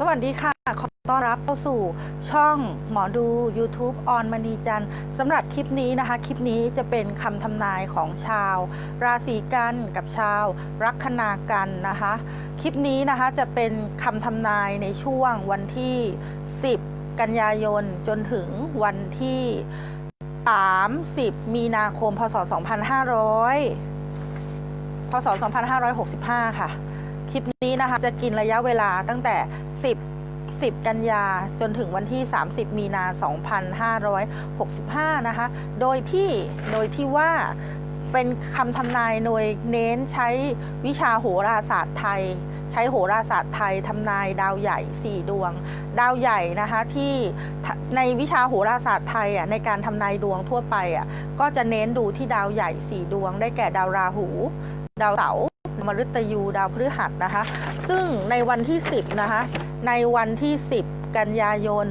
สวัสดีค่ะ ขอต้อนรับเข้าสู่ช่องหมอดู YouTube ออนมณีจันทร์สำหรับคลิปนี้นะคะ คลิปนี้จะเป็นคำทำนายของชาว ราศีกันกับชาว ลัคนากันนะคะ คลิปนี้นะคะจะเป็นคำทำนายในช่วงวันที่ 10 กันยายนจนถึงวันที่ 30 มีนาคม พศ 2500 พศ 2565 ค่ะ คลิปนี้นะคะจะกินระยะเวลาตั้งแต่ 10 10 กันยาจนถึงวันที่ 30 มีนา 2565 นะคะ โดยที่โดยที่ว่าเป็นคำทำนายโดยเน้นใช้วิชาโหราศาสตร์ไทย ใช้โหราศาสตร์ไทยทำนายดาวใหญ่ 4 ดวง ดาวใหญ่นะคะที่ในวิชาโหราศาสตร์ไทยอะในการทำนายดวงทั่วไปอะก็จะเน้นดูที่ดาวใหญ่ 4 ดวง ได้แก่ดาวราหู ดาวเสาร์มฤตยูดาวพฤหัสนะคะ ซึ่งในวันที่ 10 นะคะ ในวันที่ 10 กันยายน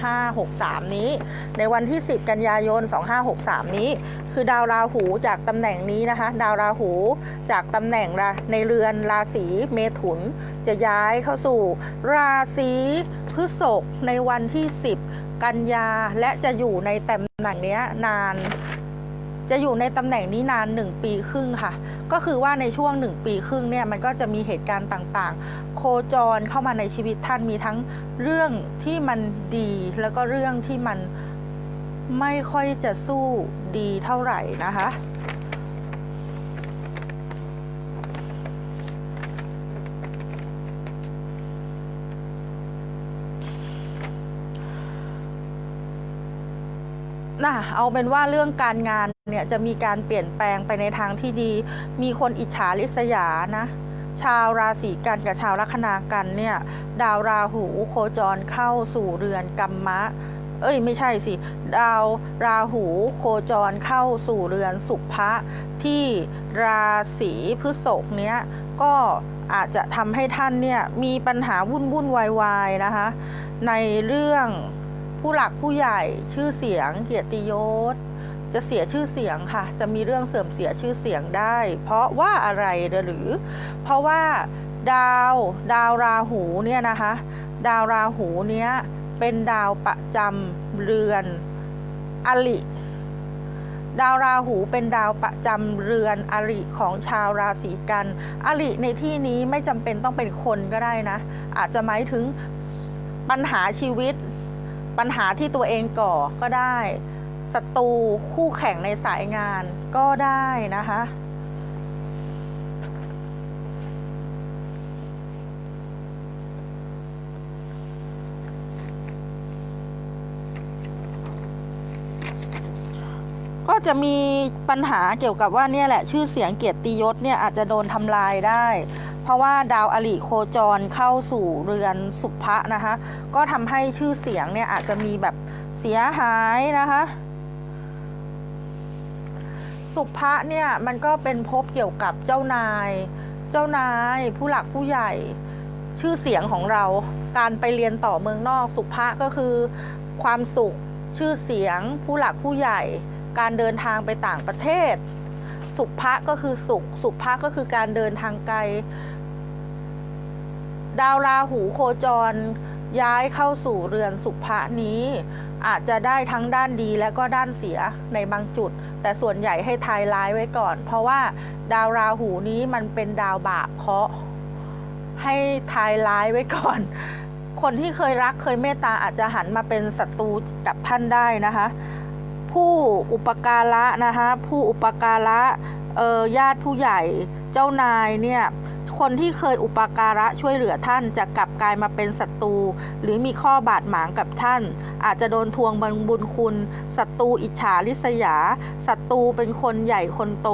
2563 นี้ ในวันที่ 10 กันยายน 2563 นี้ คือดาวราหูจากตำแหน่งนี้นะคะ ดาวราหูจากตำแหน่งในเรือนราศีเมถุน จะย้ายเข้าสู่ราศีพฤษภในวันที่ 10 กันยาและจะอยู่ในตำแหน่งนี้นาน จะอยู่ในตำแหน่งนี้นาน 1 ปีครึ่งค่ะ ก็คือว่าในช่วง1ปีครึ่งเนี่ยมันก็จะมีเหตุการณ์ต่างๆ โคจรเข้ามาในชีวิตท่านมีทั้งเรื่องที่มันดีแล้วก็เรื่องที่มันไม่ค่อยจะสู้ดีเท่าไหร่นะคะนะเอาเป็นว่าเรื่องการงาน เนี่ยจะมีการเปลี่ยนแปลงไปในทางที่ดี มีคนอิจฉาริษยานะ ชาวราศีกันกับชาวลัคนากันเนี่ยดาวราหูโคจรเข้าสู่เรือนกัมมะ เอ้ยไม่ใช่สิ ดาวราหูโคจรเข้าสู่เรือนสุภะที่ราศีพฤษภเนี้ยก็อาจจะทำให้ท่านเนี่ยมีปัญหาวุ่นวุ่นวายวายนะคะ ในเรื่องผู้หลักผู้ใหญ่ชื่อเสียงเกียรติยศ จะเสียชื่อเสียงค่ะ จะมีเรื่องเสื่อมเสียชื่อเสียงได้ เพราะว่าอะไรหรือ เพราะว่าดาวดาวราหูเนี่ยนะคะ ดาวราหูเนี้ยเป็นดาวประจำเรือนอลิดาวราหูเป็นดาวประจำเรือนอริของชาวราศีกัน อริในที่นี้ไม่จำเป็นต้องเป็นคนก็ได้นะ อาจจะหมายถึงปัญหาชีวิต ปัญหาที่ตัวเองก่อก็ได้ ศัตรูคู่แข่งในสายงานก็ได้นะคะ ก็จะมีปัญหาเกี่ยวกับว่าเนี่ยแหละชื่อเสียงเกียรติยศเนี่ยอาจจะโดนทำลายได้ เพราะว่าดาวอลิโคจรเข้าสู่เรือนสุภะนะคะ ก็ทำให้ชื่อเสียงเนี่ยอาจจะมีแบบเสียหายนะคะ สุภะเนี่ยมันก็เป็นภพเกี่ยวกับเจ้านาย เจ้านายผู้หลักผู้ใหญ่ชื่อเสียงของเรา การไปเรียนต่อเมืองนอกสุภะก็คือ ความสุขชื่อเสียง ผู้หลักผู้ใหญ่ การเดินทางไปต่างประเทศ สุภะก็คือสุข สุภะก็คือการเดินทางไกล ดาวราหูโคจร ย้ายเข้าสู่เรือนสุภะนี้ อาจจะได้ทั้งด้านดีและก็ด้านเสียในบางจุด แต่ส่วนใหญ่ให้ทายร้ายไว้ก่อน เพราะว่าดาวราหูนี้มันเป็นดาวบาปเคราะห์ให้ทายร้ายไว้ก่อน คนที่เคยรักเคยเมตตาอาจจะหันมาเป็นศัตรูกับท่านได้นะคะ ผู้อุปการะนะคะ ผู้อุปการะญาติผู้ใหญ่เจ้านายเนี่ย คนที่เคยอุปการะช่วยเหลือท่านจะกลับกลายมาเป็นศัตรู หรือมีข้อบาดหมางกับท่าน อาจจะโดนทวงบังบุญคุณศัตรูอิจฉาริษยาศัตรูเป็นคนใหญ่คนโต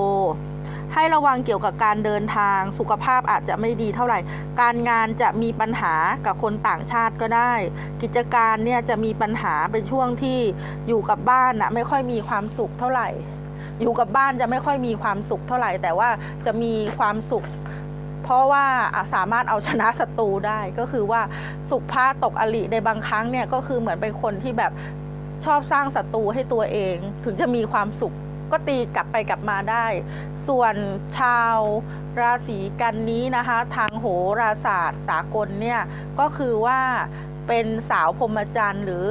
ให้ระวังเกี่ยวกับการเดินทางสุขภาพอาจจะไม่ดีเท่าไหร่ การงานจะมีปัญหากับคนต่างชาติก็ได้ กิจการเนี่ยจะมีปัญหาเป็นช่วงที่อยู่กับบ้านนะไม่ค่อยมีความสุขเท่าไหร่ อยู่กับบ้านจะไม่ค่อยมีความสุขเท่าไหร่ แต่ว่าจะมีความสุข ราะว่าสามารถเอาชนะศัตรูได้ก็คือว่าสุภาตกอลิในบางครั้งเนี่ยก็คือเหมือนเป็นคนที่แบบชอบสร้างศัตรูให้ตัวเอง ถึงจะมีความสุขก็ตีกลับไปกลับมาได้ ส่วนชาวราศีกันนี้นะคะ ทางโหราศาสตร์สากลเนี่ยก็คือว่าเป็นสาวพรหมจรรย์หรือ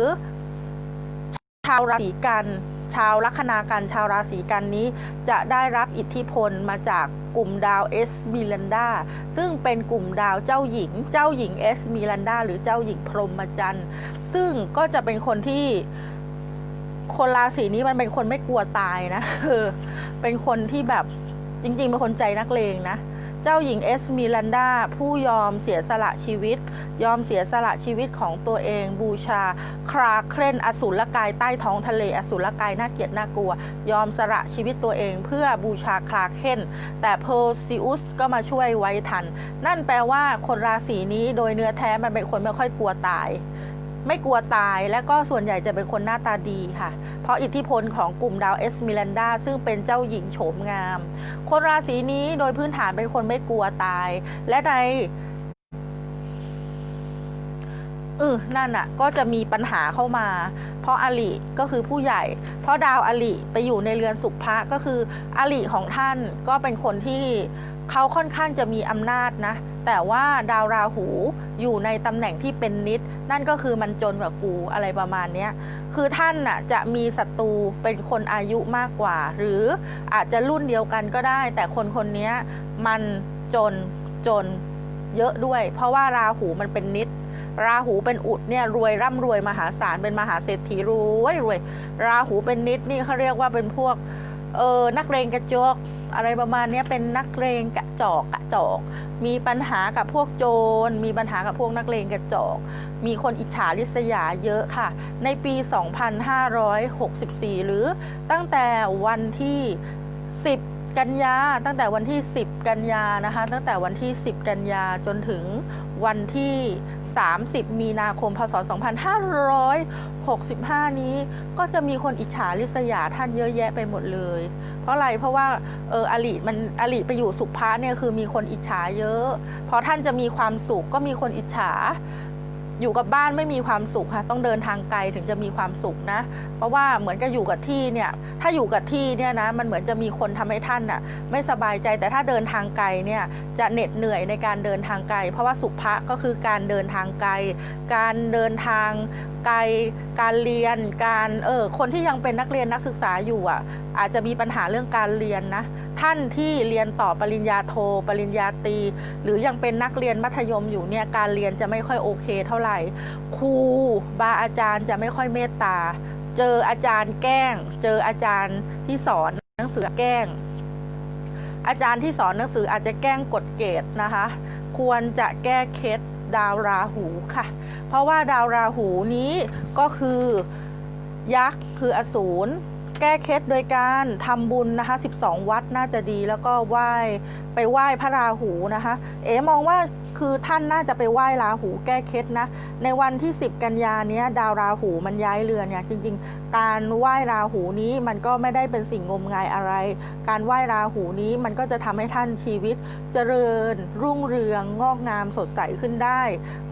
ชาวราศีกัน ชาวลัคนากันชาวราศีกันนี้ จะได้รับอิทธิพลมาจากกลุ่มดาวเอสมิลันดาซึ่งเป็นกลุ่มดาวเจ้าหญิง เจ้าหญิงเอสมิลันดาหรือเจ้าหญิงพรหมจันทร์ซึ่งก็จะเป็นคนที่คนราศีนี้มันเป็นคนไม่กลัวตายนะเออเป็นคนที่แบบจริงๆเป็นคนใจนักเลงนะ เจ้าหญิงเอสมิลันดาผู้ยอมเสียสละชีวิต ยอมเสียสละชีวิตของตัวเองบูชา คราเครนอสูรกายใต้ท้องทะเลอสูรกายน่าเกลียดน่ากลัว ยอมสละชีวิตตัวเองเพื่อบูชาคราเคนแต่เพอร์ซิอุสก็มาช่วยไว้ทัน นั่นแปลว่าคนราศีนี้โดยเนื้อแท้มันเป็นคนไม่ค่อยกลัวตาย ไม่กลัวตายและก็ส่วนใหญ่จะเป็นคนหน้าตาดีค่ะ ราะอิทธิพลของกลุ่มดาวเอสมิลันดาซึ่งเป็นเจ้าหญิงโฉมงาม คนราศีนี้โดยพื้นฐานเป็นคนไม่กลัวตาย และในเออนั่นอะก็จะมีปัญหาเข้ามา เพราะอลิก็คือผู้ใหญ่ เพราะดาวอลิไปอยู่ในเรือนสุภะก็คืออลิของท่านก็เป็นคนที่ เขาค่อนข้างจะมีอำนาจนะ แต่ว่าดาวราหูอยู่ในตำแหน่งที่เป็นนิด นั่นก็คือมันจนกว่ากูอะไรประมาณเนี้ยคือท่านน่ะจะมีศัตรูเป็นคนอายุมากกว่า หรืออาจจะรุ่นเดียวกันก็ได้ แต่คนคนนี้มันจนจนเยอะด้วย เพราะว่าราหูมันเป็นนิด ราหูเป็นอุดเนี่ยรวยร่ำรวยมหาศาลเป็นมหาเศรษฐีรวยรวย ราหูเป็นนิดนี่เขาเรียกว่าเป็นพวกเออนักเลงกระจก อะไรประมาณนี้เป็นนักเลงกระจอกกระจอก มีปัญหากับพวกโจร มีปัญหากับพวกนักเลงกระจอก มีคนอิจฉาริษยาเยอะค่ะ ในปี 2564 หรือตั้งแต่วันที่ 10 กันยา ตั้งแต่วันที่ 10 กันยานะคะ ตั้งแต่วันที่ 10 กันยาจนถึงวันที่ 30 มีนาคม พศ 2565 นี้ก็จะมีคนอิจฉาริษยาท่านเยอะแยะไปหมดเลย เพราะอะไรเพราะว่าเอออลิมันอลิไปอยู่สุภาเนี่ยคือมีคนอิจฉาเยอะ พอท่านจะมีความสุขก็มีคนอิจฉา อยู่กับบ้านไม่มีความสุขค่ะ ต้องเดินทางไกลถึงจะมีความสุขนะ เพราะว่าเหมือนกับอยู่กับที่เนี่ย ถ้าอยู่กับที่เนี่ยนะ มันเหมือนจะมีคนทำให้ท่านน่ะไม่สบายใจ แต่ถ้าเดินทางไกลเนี่ยจะเหน็ดเหนื่อยในการเดินทางไกล เพราะว่าสุภะก็คือการเดินทางไกล การเดินทางไกล การเรียน การ เออ คนที่ยังเป็นนักเรียนนักศึกษาอยู่อะ อาจจะมีปัญหาเรื่องการเรียนนะ ท่านที่เรียนต่อปริญญาโทปริญญาตรีหรือยังเป็นนักเรียนมัธยมอยู่เนี่ยการเรียนจะไม่ค่อยโอเคเท่าไหร่ ครูบาอาจารย์จะไม่ค่อยเมตตา เจออาจารย์แกล้ง เจออาจารย์ที่สอนหนังสือแกล้ง อาจารย์ที่สอนหนังสืออาจจะแกล้งกดเกรดนะคะ ควรจะแก้เคล็ดดาวราหูค่ะ เพราะว่าดาวราหูนี้ก็คือยักษ์คืออสูร แก้เคล็ดโดยการทำบุญนะคะ 12 วัดน่าจะดีแล้วก็ไหว้ไปไหว้พระราหูนะคะ เอ๋มองว่าคือท่านน่าจะไปไหว้ราหูแก้เคล็ดนะ ในวันที่ 10 กันยานี้ดาวราหูมันย้ายเรือนเนี่ยจริง ๆ การไหว้ราหูนี้มันก็ไม่ได้เป็นสิ่งงมงายอะไร การไหว้ราหูนี้มันก็จะทำให้ท่านชีวิต เจริญ รุ่งเรืองงอกงามสดใสขึ้นได้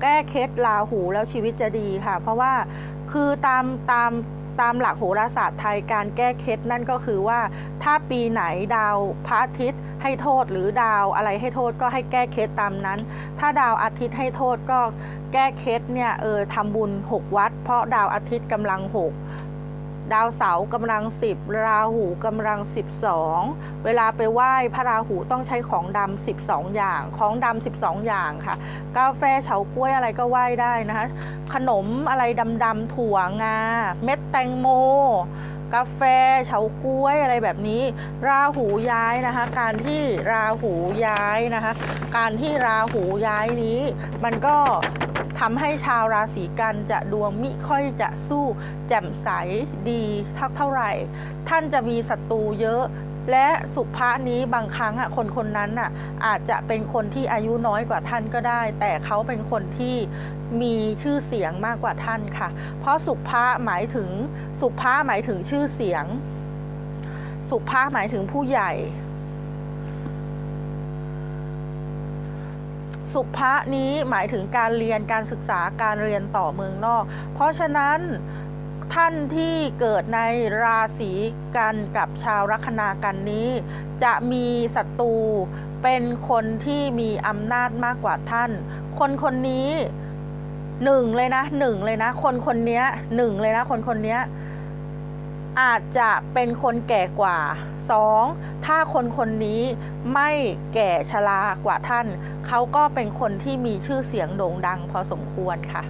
แก้เคล็ดราหูแล้วชีวิตจะดีค่ะ เพราะว่าคือตามตาม ตามหลักโหราศาสตร์ไทยการแก้เคล็ดนั่นก็คือว่า ถ้าปีไหนดาวพระอาทิตย์ให้โทษหรือดาวอะไรให้โทษก็ให้แก้เคล็ดตามนั้น ถ้าดาวอาทิตย์ให้โทษก็แก้เคล็ดเนี่ยเออทำบุญ 6 วัด เพราะดาวอาทิตย์กำลัง 6 ดาวเสาร์กำลัง10ราหูกำลัง12เวลาไปไหว้พระราหูต้องใช้ของดำ12อย่าง ของดำ12อย่างค่ะ กาแฟเฉาก้วยอะไรก็ไหว้ได้นะคะ ขนมอะไรดำๆถั่วงา เม็ดแตงโมกาแฟเฉาก้วยอะไรแบบนี้ ราหูย้ายนะคะ การที่ราหูย้ายนะคะ การที่ราหูย้ายนี้ มันก็ ทำให้ชาวราศีกันจะดวงมิค่อยจะสู้แจ่มใสดีเท่าเท่าไหร่ ท่านจะมีศัตรูเยอะและสุภานี้บางครั้งอะคนคนนั้นอะอาจจะเป็นคนที่อายุน้อยกว่าท่านก็ได้ แต่เขาเป็นคนที่มีชื่อเสียงมากกว่าท่านค่ะ เพราะสุภาหมายถึงสุภาหมายถึงชื่อเสียง สุภาหมายถึงผู้ใหญ่ สุภะนี้หมายถึงการเรียนการศึกษาการเรียนต่อเมืองนอก เพราะฉะนั้นท่านที่เกิดในราศีกันกับชาวลัคนากันนี้ จะมีศัตรูเป็นคนที่มีอำนาจมากกว่าท่าน คนคนนี้หนึ่งเลยนะหนึ่งเลยนะ คนคนนี้หนึ่งเลยนะ คนคนนี้อาจจะเป็นคนแก่กว่าสองถ้าคนคนนี้ไม่แก่ชรากว่าท่าน เขาก็เป็นคนที่มีชื่อเสียงโด่งดังพอสมควรค่ะ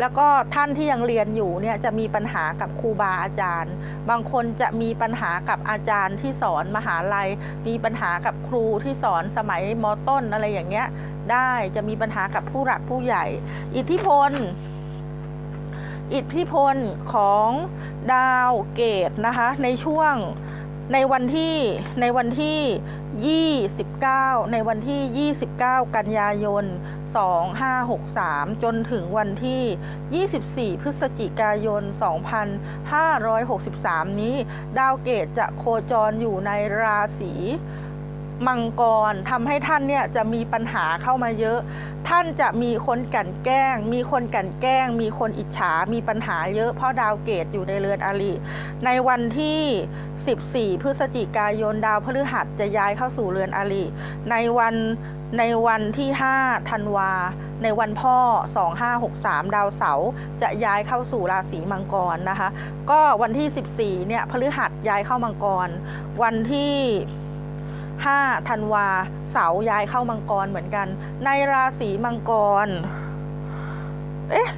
แล้วก็ท่านที่ยังเรียนอยู่เนี่ยจะมีปัญหากับครูบาอาจารย์ บางคนจะมีปัญหากับอาจารย์ที่สอนมหาลัย มีปัญหากับครูที่สอนสมัยมต้นอะไรอย่างเงี้ยได้จะมีปัญหากับผู้หลักผู้ใหญ่ อิทธิพล อิทธิพลของดาวเกตนะคะในช่วงในวันที่ในวันที่ 29 ในวันที่ 29 กันยายน 2563 จนถึงวันที่ 24 พฤศจิกายน 2563 นี้ ดาวเกตจะโคจรอยู่ในราศี มังกรทำให้ท่านเนี่ยจะมีปัญหาเข้ามาเยอะ ท่านจะมีคนกลั่นแกล้ง มีคนกลั่นแกล้ง มีคนอิจฉา มีปัญหาเยอะเพราะดาวเกตอยู่ในเรือนอาลีในวันที่ 14 พฤศจิกายนดาวพฤหัสจะย้ายเข้าสู่เรือนอาลีในวันในวันที่ 5 ธันวา ในวันพ่อ 2563 ดาวเสาร์จะย้ายเข้าสู่ราศีมังกรนะคะ ก็วันที่ 14 เนี่ยพฤหัสย้ายเข้ามังกร วันที่ 5ธันวาเสาย้ายเข้ามังกรเหมือนกัน ในราศีมังกร เอ๊ะ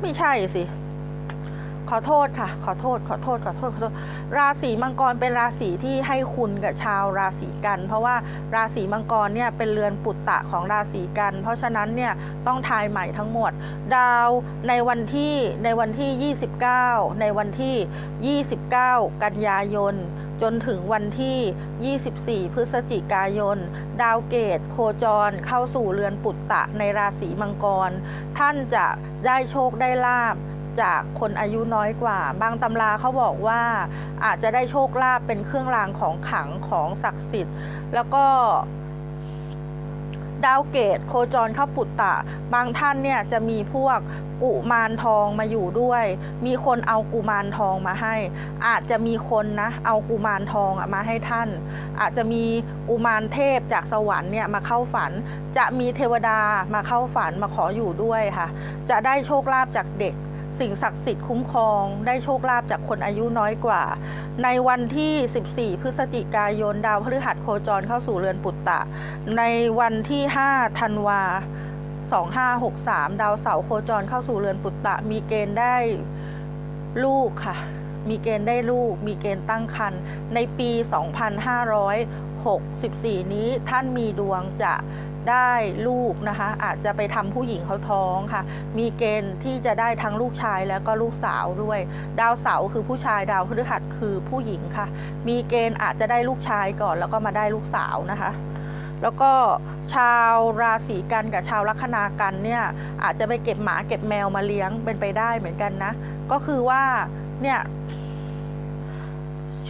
ไม่ใช่สิ ขอโทษค่ะ ขอโทษ ขอโทษ ขอโทษ ขอโทษ ราศีมังกรเป็นราศีที่ให้คุณกับชาวราศีกัน เพราะว่าราศีมังกรเนี่ยเป็นเรือนปุตตะของราศีกัน เพราะฉะนั้นเนี่ยต้องทายใหม่ทั้งหมด ดาวในวันที่ในวันที่ 29 ในวันที่ 29 กันยายน จนถึงวันที่ 24 พฤศจิกายน ดาวเกตโคจรเข้าสู่เรือนปุตตะในราศีมังกร ท่านจะได้โชคได้ลาบจากคนอายุน้อยกว่า บางตำราเขาบอกว่าอาจจะได้โชคลาภเป็นเครื่องรางของขลังของศักดิ์สิทธิ์ แล้วก็ดาวเกตโคจรเข้าปุตตะ บางท่านเนี่ยจะมีพวก กุมารทองมาอยู่ด้วย มีคนเอากุมารทองมาให้ อาจจะมีคนนะ เอากุมารทองมาให้ท่าน อาจจะมีกุมารเทพจากสวรรค์เนี่ยมาเข้าฝัน จะมีเทวดามาเข้าฝันมาขออยู่ด้วยค่ะ จะได้โชคลาภจากเด็กสิ่งศักดิ์สิทธิ์คุ้มครองได้โชคลาภจากคนอายุน้อยกว่า ในวันที่ 14 พฤศจิกายนดาวพฤหัสโคจรเข้าสู่เรือนปุตตะ ในวันที่ 5 ธันวา 2563 ดาวเสาโคจรเข้าสู่เรือนปุตตะ มีเกณฑ์ได้ลูกค่ะ มีเกณฑ์ได้ลูก มีเกณฑ์ตั้งครรภ์ในปี 2564 นี้ท่านมีดวงจะได้ลูกนะคะ อาจจะไปทำผู้หญิงเขาท้องค่ะ มีเกณฑ์ที่จะได้ทั้งลูกชายแล้วก็ลูกสาวด้วย ดาวเสาร์คือผู้ชายดาวพฤหัสคือผู้หญิงค่ะ มีเกณฑ์อาจจะได้ลูกชายก่อนแล้วก็มาได้ลูกสาวนะคะ แล้วก็ชาวราศีกันกับชาวลัคนากันเนี่ยอาจจะไปเก็บหมาเก็บแมวมาเลี้ยงเป็นไปได้เหมือนกันนะ ก็คือว่าเนี่ย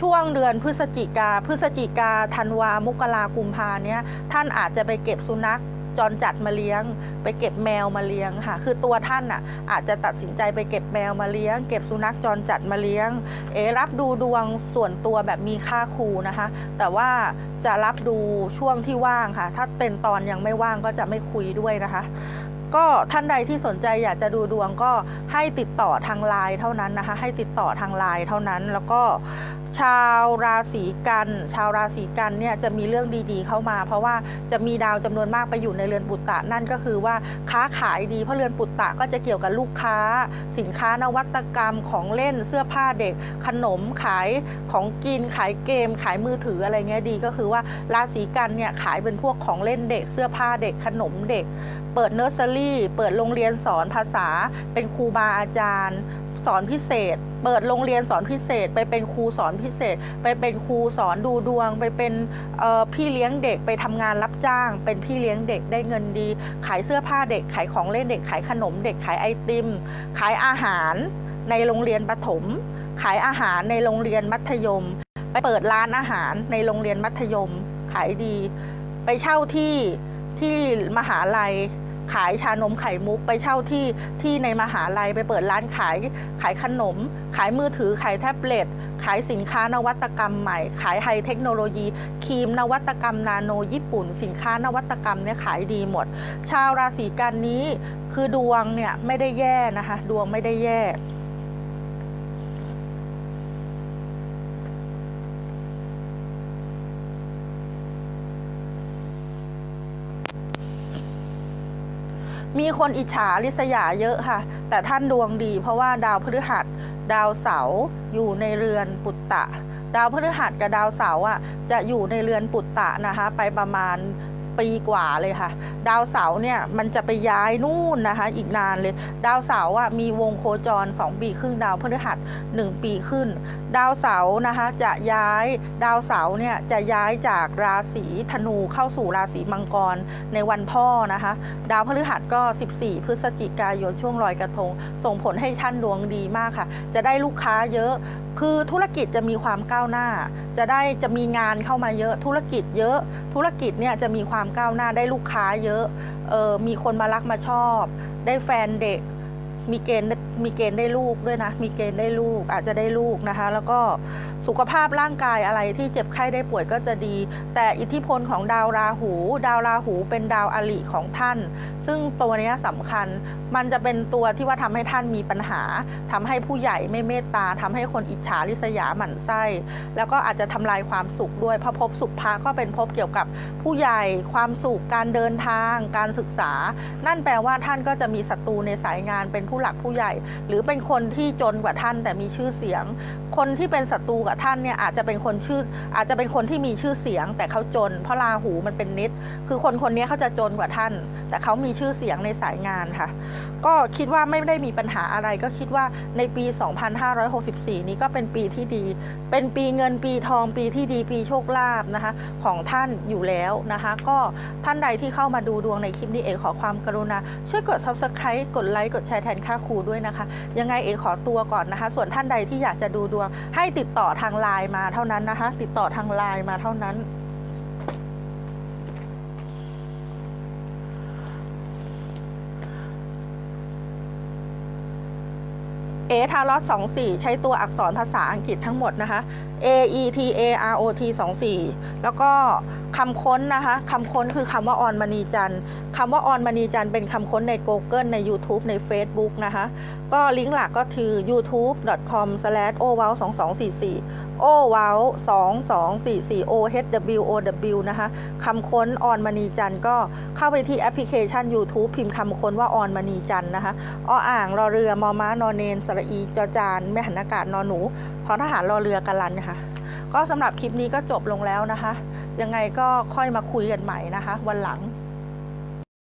ช่วงเดือนพฤศจิกา พฤศจิกาธันวา มกรากุมภาเนี่ยท่านอาจจะไปเก็บสุนัขจรจัดมาเลี้ยง ไปเก็บแมวมาเลี้ยงค่ะ คือตัวท่านอะอาจจะตัดสินใจไปเก็บแมวมาเลี้ยง เก็บสุนัขจรจัดมาเลี้ยง เอรับดูดวงส่วนตัวแบบมีค่าครูนะคะ แต่ว่า จะรับดูช่วงที่ว่างค่ะ ถ้าเป็นตอนยังไม่ว่างก็จะไม่คุยด้วยนะคะ ก็ท่านใดที่สนใจอยากจะดูดวงก็ให้ติดต่อทางไลน์เท่านั้นนะคะ ให้ติดต่อทางไลน์เท่านั้นแล้วก็ ชาวราศีกัน ชาวราศีกันเนี่ยจะมีเรื่องดีๆเข้ามา เพราะว่าจะมีดาวจำนวนมากไปอยู่ในเรือนปุตตะนั่นก็คือว่าค้าขายดีเพราะเรือนปุตตะก็จะเกี่ยวกับลูกค้า สินค้านวัตกรรมของเล่นเสื้อผ้าเด็ก ขนมขายของกินขายเกม ขายมือถืออะไรเงี้ยดีก็คือว่าราศีกันเนี่ยขายเป็นพวกของเล่นเด็ก เสื้อผ้าเด็กขนมเด็ก เปิดเนอร์เซอรี่ เปิดโรงเรียนสอนภาษาเป็นครูบาอาจารย์ สอนพิเศษ เปิดโรงเรียนสอนพิเศษ ไปเป็นครูสอนพิเศษ ไปเป็นครูสอนดูดวง ไปเป็นพี่เลี้ยงเด็กไปทำงานรับจ้าง เป็นพี่เลี้ยงเด็กได้เงินดี ขายเสื้อผ้าเด็ก ขายของเล่นเด็ก ขายขนมเด็ก ขายไอติม ขายอาหารในโรงเรียนประถม ขายอาหารในโรงเรียนมัธยม ไปเปิดร้านอาหารในโรงเรียนมัธยม ขายดี ไปเช่าที่ที่มหาลัย ขายชานมไข่มุกไปเช่าที่ที่ในมหาลัยไปเปิดร้านขายขายขนม ขายมือถือขายแท็บเล็ตขายสินค้านวัตกรรมใหม่ ขายไฮเทคโนโลยีครีมนวัตกรรมนาโนญี่ปุ่น สินค้านวัตกรรมเนี่ยขายดีหมด ชาวราศีกันนี้คือดวงเนี่ยไม่ได้แย่นะคะ ดวงไม่ได้แย่ มีคนอิจฉาริษยาเยอะค่ะ แต่ท่านดวงดี เพราะว่าดาวพฤหัส ดาวเสาร์อยู่ในเรือนปุตตะ ดาวพฤหัสกับดาวเสาร์อะจะอยู่ในเรือนปุตตะนะคะ ไปประมาณ ปีกว่าเลยค่ะ ดาวเสาร์เนี่ยมันจะไปย้ายนู่นนะคะ อีกนานเลย ดาวเสาร์อะมีวงโคจร 2 ปีครึ่งดาวพฤหัส 1 ปีขึ้น ดาวเสาร์นะคะจะย้ายดาวเสาร์เนี่ยจะย้ายจากราศีธนูเข้าสู่ราศีมังกรในวันพ่อนะคะ ดาวพฤหัสก็ 14 พฤศจิกายนช่วงลอยกระทง ส่งผลให้ท่านดวงดีมากค่ะ จะได้ลูกค้าเยอะ คือธุรกิจจะมีความก้าวหน้า จะได้จะมีงานเข้ามาเยอะธุรกิจเยอะ ธุรกิจเนี่ยจะมีความก้าวหน้าได้ลูกค้าเยอะเออมีคนมารักมาชอบ ได้แฟนเด็ก มีเกณฑ์มีเกณฑ์ได้ลูกด้วยนะ มีเกณฑ์ได้ลูกอาจจะได้ลูกนะคะ แล้วก็สุขภาพร่างกายอะไรที่เจ็บไข้ได้ป่วยก็จะดี แต่อิทธิพลของดาวราหู ดาวราหูเป็นดาวอริของท่าน ซึ่งตัวนี้ยสำคัญ มันจะเป็นตัวที่ว่าทำให้ท่านมีปัญหาทำให้ผู้ใหญ่ไม่เมตตาทำให้คนอิจฉาริษยาหมั่นไส้ แล้วก็อาจจะทำลายความสุขด้วยเพราะภพสุขภะก็เป็นภพเกี่ยวกับผู้ใหญ่ความสุขการเดินทาง การศึกษา นั่นแปลว่าท่านก็จะมีศัตรูในสายงานเป็นผูู้้หลักผู้ใหญ่ หรือเป็นคนที่จนกว่าท่านแต่มีชื่อเสียง คนที่เป็นศัตรูกับท่านเนี่ยอาจจะเป็นคนชื่ออาจจะเป็นคนที่มีชื่อเสียง แต่เขาจน เพราะราหูมันเป็นนิด คือคนคนนี้เขาจะจนกว่าท่าน แต่เขามีชื่อเสียงในสายงานค่ะ ก็คิดว่าไม่ได้มีปัญหาอะไร ก็คิดว่าในปี 2564 นี้ก็เป็นปีที่ดี เป็นปีเงินปีทองปีที่ดีปีโชคลาภนะคะ ของท่านอยู่แล้วนะคะ ก็ท่านใดที่เข้ามาดูดวงในคลิปนี้เอกขอความกรุณาช่วยกด subscribe กดไลค์กดแชร์แทนค่าครูด้วยนะคะ ยังไงเอกขอตัวก่อนนะคะ ส่วนท่านใดที่อยากจะดูดวงให้ติดต่อทางไลน์มาเท่านั้นนะคะ ติดต่อทางไลน์มาเท่านั้น เอทารอตสองสี่ใช้ตัวอักษรภาษาอังกฤษทั้งหมดนะคะ A E T A R O T สองสี่แล้วก็คำค้นนะคะคำค้นคือคำว่าออนมณีจันคำว่าออนมณีจันเป็นคำค้นใน Google ใน YouTube ใน Facebook นะคะ ก็ลิงก์หลักก็คือ youtube.com slash o w o w 2244 o w o w 2244 o h w o w นะคะคำค้นออนมณีจันทร์ก็เข้าไปที่แอปพลิเคชัน YouTube พิมพ์คำค้นว่าออนมณีจันทร์นะคะออ่างรอเรือมอม้านอนเนนสระอีจอจานแม่หันอากาศนอนหนูพอทหารรอเรือกันลันนะคะก็สำหรับคลิปนี้ก็จบลงแล้วนะคะ ยังไงก็ค่อยมาคุยกันใหม่นะคะ วันหลัง